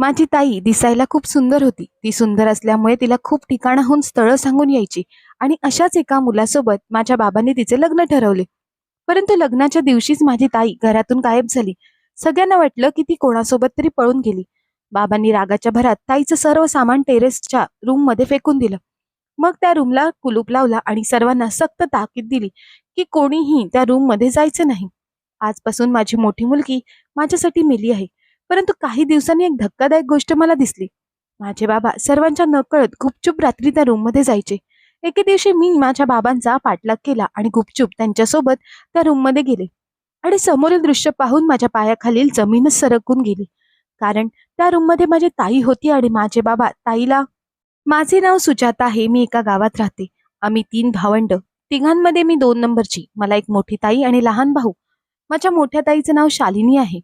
माझी ताई दिसायला खूप सुंदर होती. ती सुंदर असल्यामुळे तिला खूप ठिकाणाहून स्थळं सांगून यायची. आणि अशाच एका मुलासोबत माझ्या बाबांनी तिचे लग्न ठरवले. परंतु लग्नाच्या दिवशीच माझी ताई घरातून गायब झाली. सगळ्यांना वाटलं की ती कोणासोबत तरी पळून गेली. बाबांनी रागाच्या भरात ताईचं सर्व सामान टेरेसच्या रूममध्ये फेकून दिलं. मग त्या रूमला कुलूप लावला आणि सर्वांना सक्त ताकीद दिली की कोणीही त्या रूममध्ये जायचं नाही. आजपासून माझी मोठी मुलगी माझ्यासाठी मेली आहे. परंतु काही दिवसांनी एक धक्कादायक गोष्ट मला दिसली. माझे बाबा सर्वांच्या नकळत गुपचूप रात्री त्या रूममध्ये जायचे. एके दिवशी मी माझ्या बाबांचा पाठलाग केला आणि गुपचूप त्यांच्यासोबत त्या रूममध्ये गेले आणि समोरील दृश्य पाहून माझ्या पायाखालील जमीनच सरकून गेली. कारण त्या रूममध्ये माझी ताई होती आणि माझे बाबा ताईला माझे नाव सुजाता आहे मी एका गावात राहते. आम्ही तीन भावंड. तिघांमध्ये मी दोन नंबरची. मला एक मोठी ताई आणि लहान भाऊ. माझ्या मोठ्या ताईचं नाव शालिनी आहे.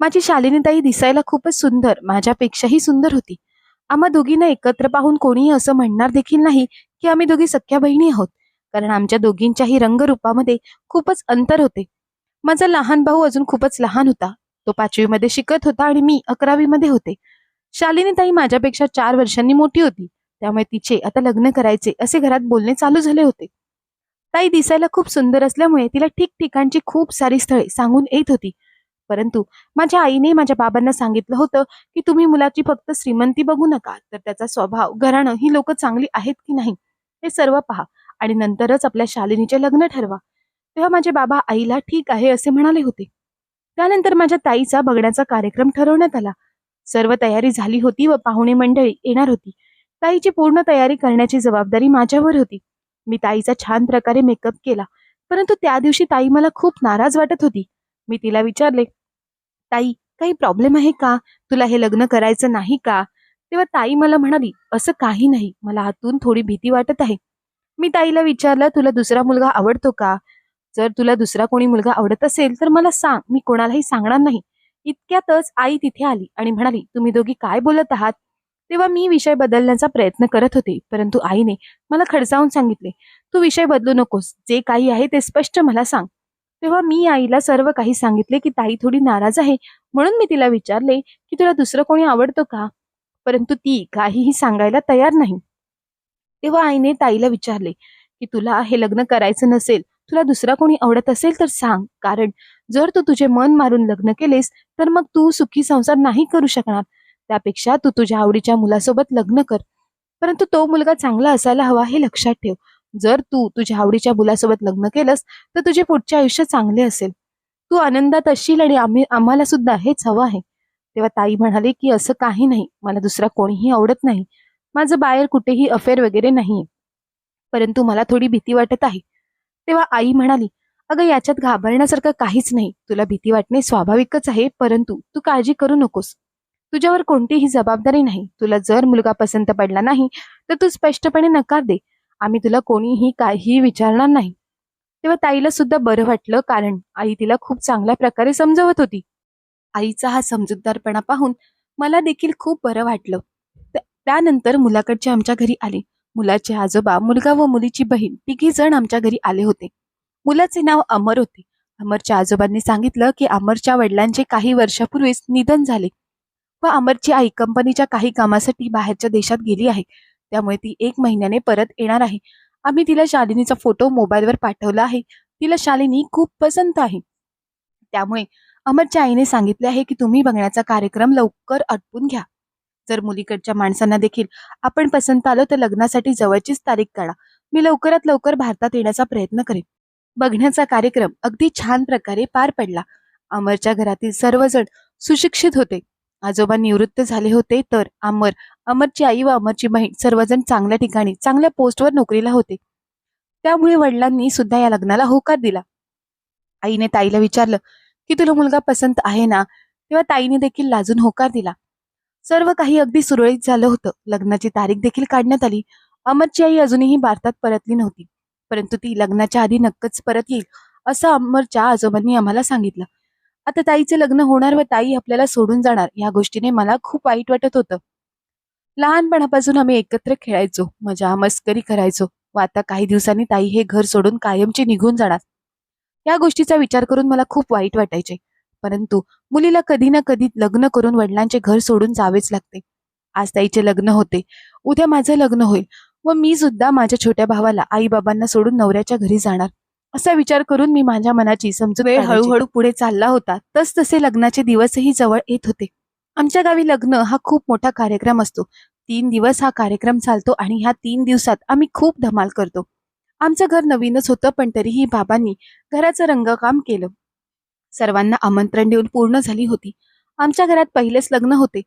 माझी शालिनीताई दिसायला खूपच सुंदर माझ्यापेक्षाही सुंदर होती. आम्हा दोघींना एकत्र पाहून कोणीही असं म्हणणार देखील नाही की आम्ही दोघी सख्या बहिणी आहोत. कारण आमच्या दोघींच्याही रंगरूपामध्ये खूपच अंतर होते. माझा लहान भाऊ अजून खूपच लहान होता. तो पाचवीमध्ये शिकत होता आणि मी अकरावीमध्ये होते. शालिनीताई माझ्यापेक्षा चार वर्षांनी मोठी होती. त्यामुळे तिचे आता लग्न करायचे असे घरात बोलणे चालू झाले होते. ताई दिसायला खूप सुंदर असल्यामुळे तिला ठिकठिकाणची खूप सारी स्थळे सांगून येत होती. परंतु माझ्या आईने माझ्या बाबांना सांगितलं होतं की तुम्ही मुलाची फक्त श्रीमंती बघू नका तर त्याचा स्वभाव घराणं ही लोक चांगली आहेत की नाही हे सर्व पहा आणि नंतरच आपल्या शालिनीचे लग्न ठरवा. तेव्हा माझे बाबा आईला ठीक आहे असे म्हणाले होते. त्यानंतर माझ्या ताईचा बघण्याचा कार्यक्रम ठरवण्यात आला. सर्व तयारी झाली होती व पाहुणे मंडळी येणार होती. ताईची पूर्ण तयारी करण्याची जबाबदारी माझ्यावर होती. मी ताईचा छान प्रकारे मेकअप केला परंतु त्या दिवशी ताई मला खूप नाराज वाटत होती. मी तिला विचारले ताई काही प्रॉब्लेम आहे का? तुला हे लग्न करायचं नाही का? तेव्हा ताई मला म्हणाली असं काही नाही. मला आतून थोडी भीती वाटत आहे. मी ताईला विचारलं तुला दुसरा मुलगा आवडतो का? जर तुला दुसरा कोणी मुलगा आवडत असेल तर मला सांग. मी कोणालाही सांगणार नाही. इतक्यातच आई तिथे आली आणि म्हणाली तुम्ही दोघी काय बोलत आहात? तेव्हा मी विषय बदलण्याचा प्रयत्न करत होते परंतु आईने मला खडसावून सांगितले तू विषय बदलू नकोस. जे काही आहे ते स्पष्ट मला सांग. तेव्हा मी आईला सर्व काही सांगितले की ताई थोडी नाराज आहे. म्हणून मी तिला विचारले की तुला दुसरं कोणी आवडतो का? परंतु ती काहीही सांगायला तयार नाही. तेव्हा आईने ताईला विचारले की तुला हे लग्न करायचं नसेल तुला दुसरा कोणी आवडत असेल तर सांग. कारण जर तू तुझे मन मारून लग्न केलेस तर मग तू सुखी संसार नाही करू शकणार. त्यापेक्षा तू तुझ्या आवडीच्या मुलासोबत लग्न कर. परंतु तो मुलगा चांगला असायला हवा हे लक्षात ठेव. जर तू तुझ्या आवडीच्या मुलासोबत लग्न केलंस तर तुझे पुढचे आयुष्य चांगले असेल. तू आनंदात असशील आणि आम्ही आम्हाला सुद्धा हेच हवं आहे. तेव्हा ताई म्हणाले की असं काही नाही. मला दुसरा कोणीही आवडत नाही. माझं बाहेर कुठेही अफेअर वगैरे नाहीये. परंतु मला थोडी भीती वाटत आहे. तेव्हा आई म्हणाली अगं याच्यात घाबरण्यासारखं काहीच नाही. तुला भीती वाटणे स्वाभाविकच आहे परंतु तू काळजी करू नकोस. तुझ्यावर कोणतीही जबाबदारी नाही. तुला जर मुलगा पसंत पडला नाही तर तू स्पष्टपणे नकार दे. आम्ही तुला कोणीही काहीही विचारणार नाही. तेव्हा ताईला सुद्धा बरं वाटलं कारण आई तिला खूप चांगल्या प्रकारे समजवत होती. आईचा हा समजूतदारपणा पाहून मला देखील खूप बरं वाटलं. त्यानंतर मुलाकडचे आमच्या घरी आले. मुलाचे आजोबा मुलगा व मुलीची बहीण तिघी जण आमच्या घरी आले होते. मुलाचे नाव अमर होते. अमरच्या आजोबांनी सांगितलं की अमरच्या वडिलांचे काही वर्षापूर्वीच निधन झाले व अमरची आई कंपनीच्या काही कामासाठी बाहेरच्या देशात गेली आहे. त्यामुळे ती एक महिन्याने परत येणार आहे. आम्ही तिला शालिनीचा फोटो मोबाईलवर पाठवला आहे. तिला शालिनी खूप पसंत आहे. त्यामुळे अमरच्या आईने सांगितले आहे की तुम्ही बघण्याचा कार्यक्रम लवकर आटपून घ्या. जर मुलीकडच्या माणसांना देखील आपण पसंत आलो तर लग्नासाठी जवळचीच तारीख काढा. मी लवकरात लवकर भारतात येण्याचा प्रयत्न करेन. बघण्याचा कार्यक्रम अगदी छान प्रकारे पार पडला. अमरच्या घरातील सर्वजण सुशिक्षित होते. आजोबा निवृत्त झाले होते तर अमर अमरची आई व अमरची बहीण सर्वजण चांगल्या ठिकाणी चांगल्या पोस्टवर नोकरीला होते. त्यामुळे वडिलांनी सुद्धा या लग्नाला होकार दिला. आईने ताईला विचारलं की तुला मुलगा पसंत आहे ना? तेव्हा ताईने देखील लाजून होकार दिला. सर्व काही अगदी सुरळीत झालं होतं. लग्नाची तारीख देखील काढण्यात आली. अमरची आई अजूनही भारतात परतली नव्हती. परंतु ती लग्नाच्या आधी नक्कच परत येईल असं अमरच्या आजोबांनी आम्हाला सांगितलं. आता ताईचे लग्न होणार व ताई आपल्याला सोडून जाणार या गोष्टीने मला खूप वाईट वाटत होतं. लहानपणापासून आम्ही एकत्र खेळायचो मजा मस्करी करायचो व आता काही दिवसांनी ताई हे घर सोडून कायमची निघून जाणार. या गोष्टीचा विचार करून मला खूप वाईट वाटायचे. परंतु मुलीला कधी ना कधी लग्न करून वडिलांचे घर सोडून जावेच लागते. आज ताईचे लग्न होते उद्या माझं लग्न होईल व मी सुद्धा माझ्या छोट्या भावाला आई बाबांना सोडून नवऱ्याच्या घरी जाणार. असा विचार करून मी माझ्या मनाची समजूत वेळ हळूहळू पुढे चालला होता. तस तसे लग्नाचे दिवसही जवळ येत होते. आमच्या गावी लग्न हा खूप मोठा कार्यक्रम असतो. तीन दिवस हा कार्यक्रम चालतो आणि ह्या तीन दिवसात आम्ही खूप धमाल करतो. आमचं घर नवीनच होतं पण तरीही बाबांनी घराचं रंगकाम केलं. सर्वांना आमंत्रण देऊन पूर्ण झाली होती. आमच्या घरात पहिलेच लग्न होते.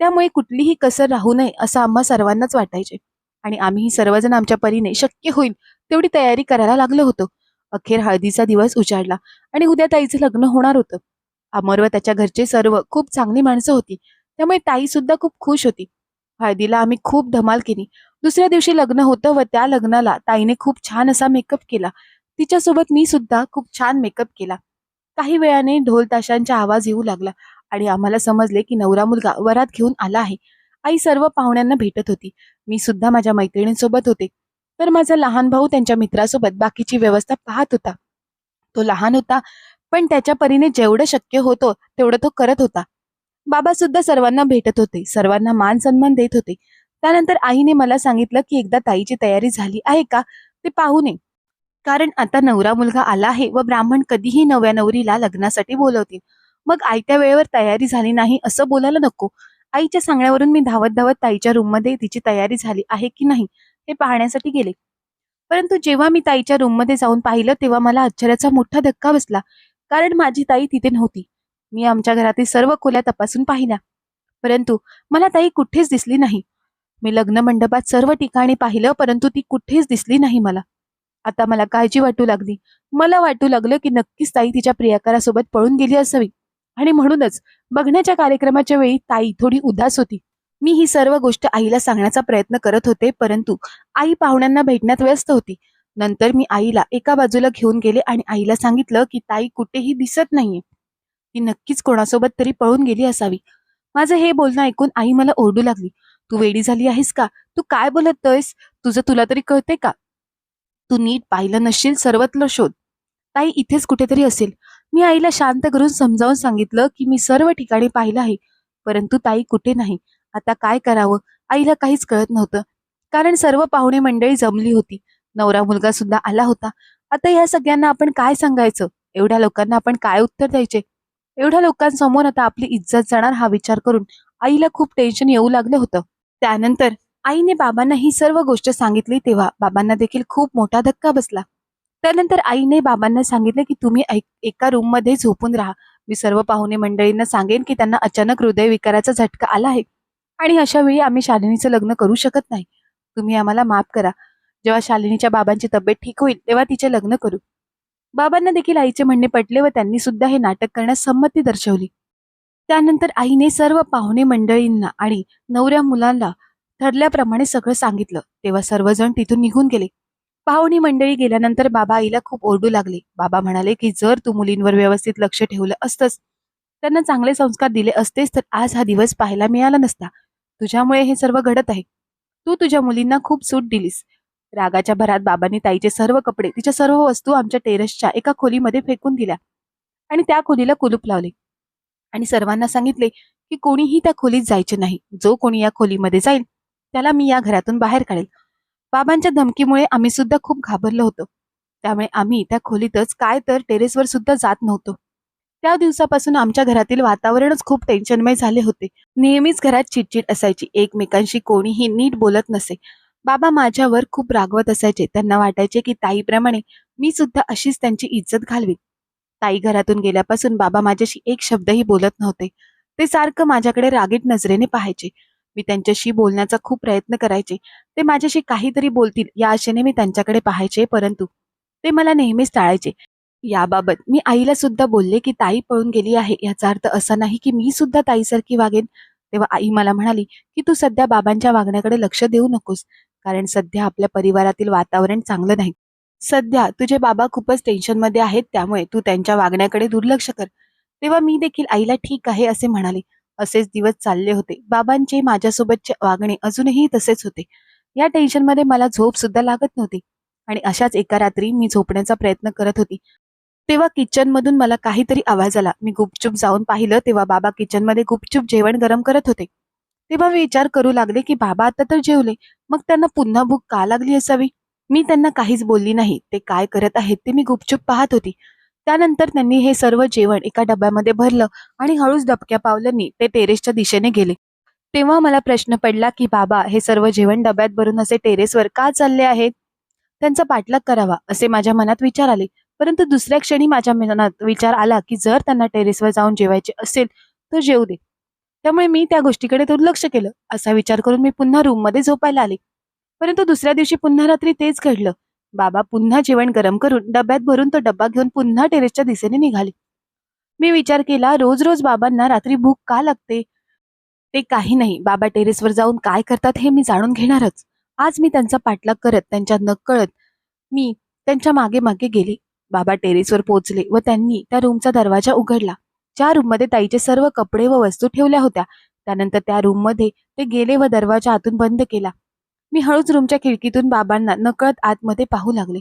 त्यामुळे कुठलीही कसर राहू नये असं आम्हा सर्वांनाच वाटायचे. आणि आम्ही सर्वजण आमच्या परीने शक्य होईल तेवढी तयारी करायला लागलो होतो. अखेर हळदीचा दिवस उजाडला. आणि उद्या ताईचं लग्न होणार होतं. अमर व त्याच्या घरचे सर्व खूप चांगली माणसं होती. त्यामुळे ताई सुद्धा खूप खुश होती. हळदीला आम्ही खूप धमाल केली. दुसऱ्या दिवशी लग्न होतं व त्या लग्नाला ताईने खूप छान असा मेकअप केला. तिच्यासोबत मी सुद्धा खूप छान मेकअप केला. काही वेळाने ढोल ताशांचा आवाज येऊ लागला आणि आम्हाला समजले की नवरा मुलगा वरात घेऊन आला आहे. आई सर्व पाहुण्यांना भेटत होती. मी सुद्धा माझ्या मैत्रिणींसोबत होते. तर माझा लहान भाऊ त्यांच्या मित्रासोबत बाकीची व्यवस्था पाहत होता. तो लहान होता पण त्याच्या परीने जेवढं शक्य होतं तेवढं तो करत होता. बाबा सुद्धा सर्वांना भेटत होते सर्वांना मान सन्मान देत होते. त्यानंतर आईने मला सांगितलं की एकदा ताईची तयारी झाली आहे का ते पाहू नये. कारण आता नवरा मुलगा आला आहे व ब्राह्मण कधीही नव्या नवरीला लग्नासाठी बोलवतील. मग आयत्या वेळेवर तयारी झाली नाही असं बोलायला नको. आईच्या सांगण्यावरून मी धावत धावत ताईच्या रूममध्ये तिची तयारी झाली आहे की नाही हे पाहण्यासाठी गेले. परंतु जेव्हा मी ताईच्या रूममध्ये जाऊन पाहिलं तेव्हा मला आश्चर्याचा मोठा धक्का बसला. कारण माझी ताई तिथे नव्हती. मी आमच्या घरातील सर्व खोल्या तपासून पाहिल्या. परंतु मला ताई कुठेच दिसली नाही. मी लग्न मंडपात सर्व ठिकाणी पाहिलं परंतु ती कुठेच दिसली नाही मला. आता मला काळजी वाटू लागली. मला वाटू लागलं की नक्कीच ताई तिच्या प्रियकरासोबत पळून गेली असावी. आणि म्हणूनच बघण्याच्या कार्यक्रमाच्या वेळी ताई थोडी उदास होती. मी ही सर्व गोष्ट आईला सांगण्याचा प्रयत्न करत होते परंतु आई पाहुण्यांना भेटण्यात व्यस्त होती. नंतर मी आईला एका बाजूला घेऊन गेले आणि आईला सांगितलं की ताई कुठेही दिसत नाहीये. ती नक्कीच कोणासोबत तरी पळून गेली असावी. माझं हे बोलणं ऐकून आई मला ओरडू लागली. तू वेडी झाली आहेस का? तू काय बोलतोयस? तुझं तुला तरी कळते का? तू नीट पाहिलं नसशील सर्वत्र शोध. ताई इथेच कुठेतरी असेल. मी आईला शांत करून समजावून सांगितलं की मी सर्व ठिकाणी पाहिलं आहे परंतु ताई कुठे नाही. आता काय करावं? आईला काहीच कळत नव्हतं. कारण सर्व पाहुणे मंडळी जमली होती. नवरा मुलगा सुद्धा आला होता. आता या सगळ्यांना आपण काय सांगायचं? एवढ्या लोकांना आपण काय उत्तर द्यायचे? एवढ्या लोकांसमोर आता आपली इज्जत जाणार हा विचार करून आईला खूप टेन्शन येऊ लागलं होतं. त्यानंतर आईने बाबांना ही सर्व गोष्ट सांगितली तेव्हा बाबांना देखील खूप मोठा धक्का बसला. त्यानंतर आईने बाबांना सांगितले की तुम्ही एका रूममध्ये झोपून राहा. मी सर्व पाहुणे मंडळींना सांगेन की त्यांना अचानक हृदयविकाराचा झटका आला आहे. आणि अशा वेळी आम्ही शालिनीचं लग्न करू शकत नाही. तुम्ही आम्हाला माफ करा. जेव्हा शालिनीच्या बाबांची तब्येत ठीक होईल तेव्हा तिचे लग्न करू. बाबांना देखील आईचे म्हणणे पटले व त्यांनी सुद्धा हे नाटक करण्यास संमती दर्शवली. त्यानंतर आईने सर्व पाहुणे मंडळींना आणि नवऱ्या मुलांना ठरल्याप्रमाणे सगळं सांगितलं. तेव्हा सर्वजण तिथून निघून गेले. पाहुणी मंडळी गेल्यानंतर बाबा आईला खूप ओरडू लागले. बाबा म्हणाले की जर तू मुलींवर व्यवस्थित लक्ष ठेवलं असतंस त्यांना चांगले संस्कार दिले असतेच तर आज हा दिवस पाहायला मिळाला नसता. तुझ्यामुळे हे सर्व घडत आहे. तू तुझ्या मुलींना खूप सूट दिलीस. रागाच्या भरात बाबांनी ताईचे सर्व कपडे तिच्या सर्व वस्तू आमच्या टेरेसच्या एका खोलीमध्ये फेकून दिल्या आणि त्या खोलीला कुलूप लावले. आणि सर्वांना सांगितले की कोणीही त्या खोलीत जायचे नाही. जो कोणी या खोलीमध्ये जाईल त्याला मी या घरातून बाहेर काढेल. बाबांच्या धमकीमुळे आम्ही सुद्धा खूप घाबरलो होतो. त्यामुळे आम्ही त्या खोलीतच काय तर टेरेसवर सुद्धा जात नव्हतो. त्या दिवसापासून आमच्या घरातील वातावरणच खूप टेन्शनमय झाले होते. नेहमीच घरात चिटचिट असायची. एकमेकांशी कोणीही नीट बोलत नसे. बाबा माझ्यावर खूप रागवत असायचे. त्यांना वाटायचे की ताईप्रमाणे मी सुद्धा अशीच त्यांची इज्जत घालवी ताई घरातून गेल्यापासून बाबा माझ्याशी एक शब्दही बोलत नव्हते. ते सारखं माझ्याकडे रागीट नजरेने पाहायचे. मी त्यांच्याशी बोलण्याचा खूप प्रयत्न करायचे. ते माझ्याशी काहीतरी बोलतील या आशेने मी त्यांच्याकडे पाहायचे परंतु ते मला नेहमीच टाळायचे. याबाबत. मी आईला सुद्धा बोलले की ताई पळून गेली आहे. याचा अर्थ असा नाही की मी सुद्धा ताईसारखी वागेन. तेव्हा आई मला म्हणाली की तू सध्या बाबांच्या वागण्याकडे लक्ष देऊ नकोस कारण सध्या आपल्या परिवारातील वातावरण चांगलं नाही. सध्या तुझे बाबा खूपच टेन्शनमध्ये आहेत त्यामुळे तू त्यांच्या वागण्याकडे दुर्लक्ष कर. तेव्हा मी देखील आईला ठीक आहे असे म्हणाले. असेच दिवस चालले होते. बाबांचे माझ्यासोबतचे वागणे अजूनही तसेच होते. या टेन्शनमध्ये मला झोप सुद्धा लागत नव्हती. आणि अशाच एका रात्री मी झोपण्याचा प्रयत्न करत होती. तेव्हा किचन मधून मला काहीतरी आवाज आला. मी गुपचूप जाऊन पाहिलं तेव्हा बाबा किचनमध्ये गुपचूप जेवण गरम करत होते. तेव्हा मी विचार करू लागले की बाबा आता तर जेवले मग त्यांना पुन्हा भूक का लागली असावी? मी त्यांना काहीच बोलली नाही. ते काय करत आहेत ते मी गुपचूप पाहत होती. त्यानंतर त्यांनी हे सर्व जेवण एका डब्यामध्ये भरलं आणि हळूच डबक्या पावलांनी ते टेरेसच्या दिशेने गेले. तेव्हा मला प्रश्न पडला की बाबा हे सर्व जेवण डब्यात भरून असे टेरेसवर का चालले आहेत? त्यांचा पाठलाग करावा असे माझ्या मनात विचार आले. परंतु दुसऱ्या क्षणी माझ्या मनात विचार आला की जर त्यांना टेरेसवर जाऊन जेवायचे असेल तर जेवू दे. त्यामुळे मी त्या गोष्टीकडे दुर्लक्ष केलं. असा विचार करून मी पुन्हा रूममध्ये झोपायला आले. परंतु दुसऱ्या दिवशी पुन्हा रात्री तेच घडलं. बाबा पुन्हा जेवण गरम करून डब्यात भरून तो डब्बा घेऊन पुन्हा टेरेसच्या दिशेने निघाले. मी विचार केला रोज रोज बाबांना रात्री भूक का लागते? ते काही नाही. बाबा टेरेसवर जाऊन काय करतात हे मी जाणून घेणारच. आज मी त्यांचा पाठलाग करत त्यांच्या नकळत मी त्यांच्या मागे मागे गेले. बाबा टेरेसवर पोहोचले व त्यांनी त्या रूमचा दरवाजा उघडला. ज्या रूममध्ये ताईचे सर्व कपडे व वस्तू ठेवल्या होत्या त्यानंतर त्या रूममध्ये ते गेले व दरवाजा आतून बंद केला. मी हळूच रूमच्या खिडकीतून बाबांना नकळत आतमध्ये पाहू लागले.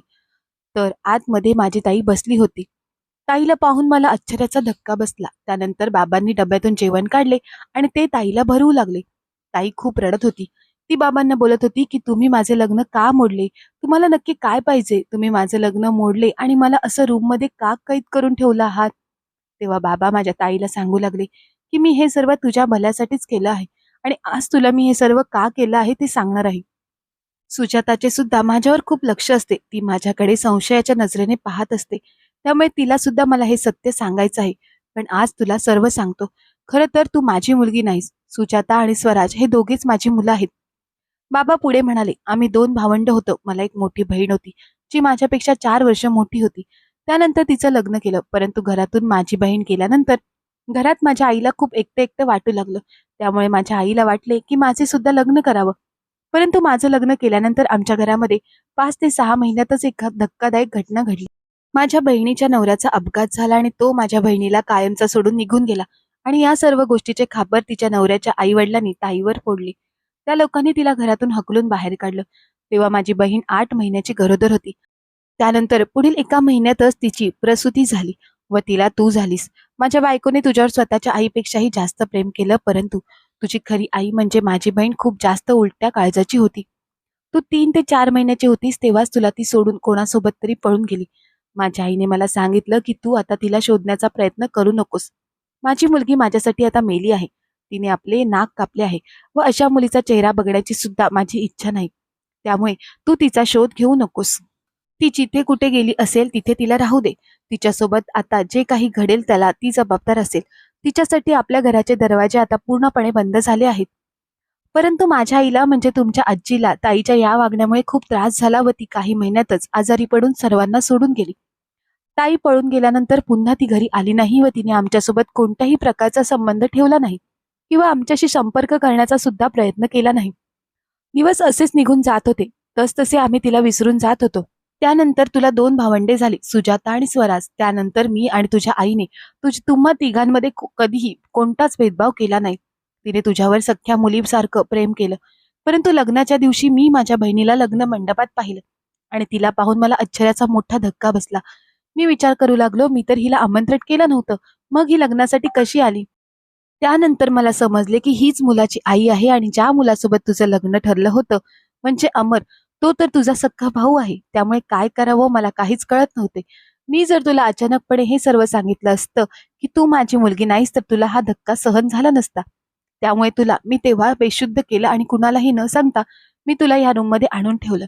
तर आतमध्ये माझी ताई बसली होती. ताईला पाहून मला आश्चर्याचा धक्का बसला. त्यानंतर बाबांनी डब्यातून जेवण काढले आणि ते ताईला भरवू लागले. ताई खूप रडत होती. ती बाबांना बोलत होती की तुम्ही माझे लग्न का मोडले? तुम्हाला नक्की काय पाहिजे? तुम्ही माझे लग्न मोडले आणि मला असं रूममध्ये का कैद करून ठेवला आहात? तेव्हा बाबा माझ्या ताईला सांगू लागले की मी हे सर्व तुझ्या भल्यासाठीच केलं आहे आणि आज तुला मी हे सर्व का केलं आहे ते सांगणार आहे. सुजाताचे सुद्धा माझ्यावर खूप लक्ष असते. ती माझ्याकडे संशयाच्या नजरेने पाहत असते. त्यामुळे तिला सुद्धा मला हे सत्य सांगायचं आहे. पण आज तुला सर्व सांगतो. खरं तर तू माझी मुलगी नाहीस. सुजाता आणि स्वराज हे दोघेच माझी मुलं आहेत. बाबा पुढे म्हणाले आम्ही दोन भावंड होतो. मला एक मोठी बहीण होती जी माझ्यापेक्षा चार वर्ष मोठी होती. त्यानंतर तिचं लग्न केलं. परंतु घरातून माझी बहीण गेल्यानंतर घरात माझ्या आईला खूप एकटं एकटं वाटू लागलं. त्यामुळे माझ्या आईला वाटले की माझे सुद्धा लग्न करावं. परंतु माझं लग्न केल्यानंतर आमच्या घरामध्ये पाच ते सहा महिन्यातच एक धक्कादायक घटना घडली. माझ्या बहिणीच्या नवऱ्याचा अपघात झाला आणि तो माझ्या बहिणीला कायमचा सोडून निघून गेला. आणि या सर्व गोष्टीचे खापर तिच्या नवऱ्याच्या आई वडिलांनी ताईवर फोडली. त्या लोकांनी तिला घरातून हकलून बाहेर काढलं. तेव्हा माझी बहीण आठ महिन्याची गरोदर होती. त्यानंतर पुढील एका महिन्यातच तिची प्रसूती झाली व तिला तू झालीस. माझ्या बायकोने तुझ्यावर स्वतःच्या आईपेक्षाही जास्त प्रेम केलं परंतु तुझी खरी आई म्हणजे माझी बहीण खूप जास्त उलट्या काळजाची होती. तू तीन ते चार महिन्याची होतीस तेव्हाच तुला ती सोडून कोणासोबत तरी पळून गेली. माझ्या आईने मला सांगितलं की तू आता तिला शोधण्याचा प्रयत्न करू नकोस. माझी मुलगी माझ्यासाठी आता मेली आहे. तिने आपले नाक कापले आहे व अशा मुलीचा चेहरा बघण्याची सुद्धा माझी इच्छा नाही. त्यामुळे तू तिचा शोध घेऊ नकोस. ती जिथे कुठे गेली असेल तिथे तिला राहू दे. तिच्यासोबत आता जे काही घडेल त्याला ती जबाबदार असेल. तिच्यासाठी आपल्या घराचे दरवाजे आता पूर्णपणे बंद झाले आहेत. परंतु माझ्या आईला म्हणजे तुमच्या आजीला ताईच्या या वागण्यामुळे खूप त्रास झाला व ती काही महिन्यातच आजारी पडून सर्वांना सोडून गेली. ताई पळून गेल्यानंतर पुन्हा ती घरी आली नाही व तिने आमच्यासोबत कोणत्याही प्रकारचा संबंध ठेवला नाही. किंवा आमच्याशी संपर्क करण्याचा सुद्धा प्रयत्न केला नाही. दिवस असेच निघून जात होते. तसतसे आम्ही तिला विसरून जात होतो. त्यानंतर तुला दोन भावंडे झाली सुजाता आणि स्वराज. त्यानंतर मी आणि तुझ्या आईने. तुझ तुम्हा तिघांमध्ये कधीही कोणताच भेदभाव केला नाही. तिने तुझ्यावर सख्या मुलीसारखं प्रेम केलं. परंतु लग्नाच्या दिवशी मी माझ्या बहिणीला लग्न मंडपात पाहिलं. आणि तिला पाहून मला आश्चर्याचा मोठा धक्का बसला. मी विचार करू लागलो मी तर हिला आमंत्रित केलं नव्हतं. मग ही लग्नासाठी कशी आली? त्यानंतर मला समजले की हीच मुलाची आई आहे आणि ज्या मुलासोबत तुझं लग्न ठरलं होतं म्हणजे अमर तो तर तुझा सख्खा भाऊ आहे. त्यामुळे काय करावं मला काहीच कळत नव्हते. मी जर तुला अचानकपणे हे सर्व सांगितलं असतं की तू माझी मुलगी नाहीस तर तुला हा धक्का सहन झाला नसता. त्यामुळे तुला मी तेव्हा बेशुद्ध केलं आणि कुणालाही न सांगता मी तुला या रूममध्ये आणून ठेवलं.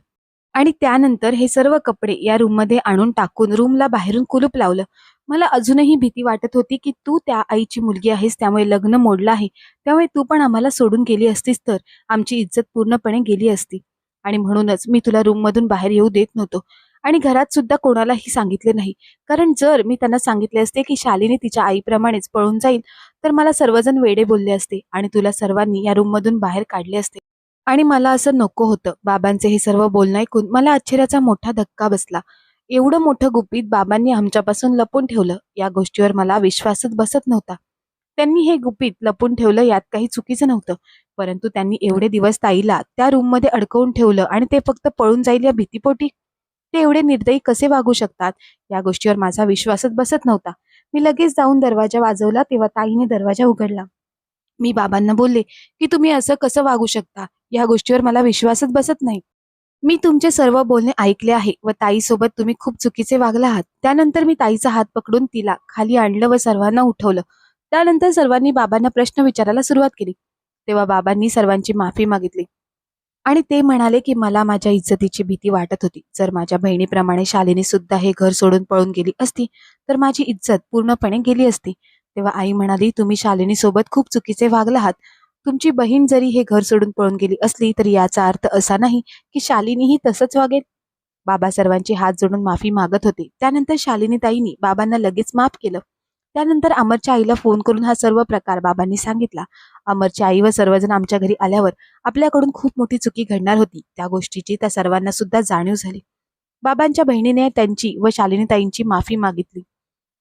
आणि त्यानंतर हे सर्व कपडे या रूममध्ये आणून टाकून रूमला बाहेरून कुलूप लावलं. मला अजूनही भीती वाटत होती की तू त्या आईची मुलगी आहेस त्यामुळे लग्न मोडलं आहे. त्यामुळे तू पण आम्हाला सोडून गेली असतीस तर आमची इज्जत पूर्णपणे गेली असती. आणि म्हणूनच मी तुला रूममधून बाहेर येऊ देत नव्हतो. आणि घरात सुद्धा कोणालाही सांगितले नाही. कारण जर मी त्यांना सांगितले असते की शालीने तिच्या आईप्रमाणेच पळून जाईल तर मला सर्वजण वेडे बोलले असते आणि तुला सर्वांनी या रूममधून बाहेर काढले असते. आणि मला असं नको होतं. बाबांचे हे सर्व बोलणं ऐकून मला आश्चर्याचा मोठा धक्का बसला. एवढं मोठं गुपित बाबांनी आमच्यापासून लपून ठेवलं. या गोष्टीवर मला विश्वासच बसत नव्हता. त्यांनी हे गुपित लपून ठेवलं यात काही चुकीचं नव्हतं. परंतु त्यांनी एवढे दिवस ताईला त्या रूममध्ये अडकवून ठेवलं आणि ते फक्त पळून जाईल या भीतीपोटी? ते एवढे निर्दयी कसे वागू शकतात? या गोष्टीवर माझा विश्वासच बसत नव्हता. मी लगेच जाऊन दरवाजा वाजवला तेव्हा ताईने दरवाजा उघडला. मी बाबांना बोलले की तुम्ही असं कसं वागू शकता? या गोष्टीवर मला विश्वासच बसत नाही. मी तुमचे सर्व बोलणे ऐकले आहे व ताईसोबत तुम्ही खूप चुकीचे वागला आहात. त्यानंतर मी ताईचा हात पकडून तिला खाली आणलं व सर्वांना उठवलं. त्यानंतर सर्वांनी बाबांना प्रश्न विचारायला सुरुवात केली. तेव्हा बाबांनी सर्वांची माफी मागितली. आणि ते म्हणाले की मला माझ्या इज्जतीची भीती वाटत होती. जर माझ्या बहिणीप्रमाणे शालिनी सुद्धा हे घर सोडून पळून गेली असती तर माझी इज्जत पूर्णपणे गेली असती. तेव्हा आई म्हणाली तुम्ही शालिनी सोबत खूप चुकीचे वागला आहात. तुमची बहीण जरी हे घर सोडून पळून गेली असली तरी याचा अर्थ असा नाही की शालिनीही तसंच वागेल. बाबा सर्वांची हात जोडून माफी मागत होते. त्यानंतर शालिनी ताईनी बाबांना लगेच माफ केलं. त्यानंतर अमरच्या आईला फोन करून हा सर्व प्रकार बाबांनी सांगितला. अमरची आई व सर्वजण आमच्या घरी आल्यावर आपल्याकडून खूप मोठी चुकी घडणार होती. त्या गोष्टीची त्या सर्वांना सुद्धा जाणीव झाली. बाबांच्या बहिणीने त्यांची व शालिनीताईंची माफी मागितली.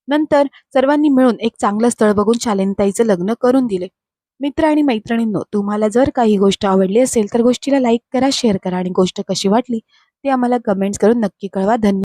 नंतर सर्वांनी मिळून एक चांगलं स्थळ बघून शालिनीताईचं लग्न करून दिले. मित्र आणि मैत्रिणींनो तुम्हाला जर काही गोष्ट आवडली असेल तर गोष्टीला लाईक करा शेअर करा आणि गोष्ट कशी वाटली ते आम्हाला कमेंट्स करून नक्की कळवा. धन्यवाद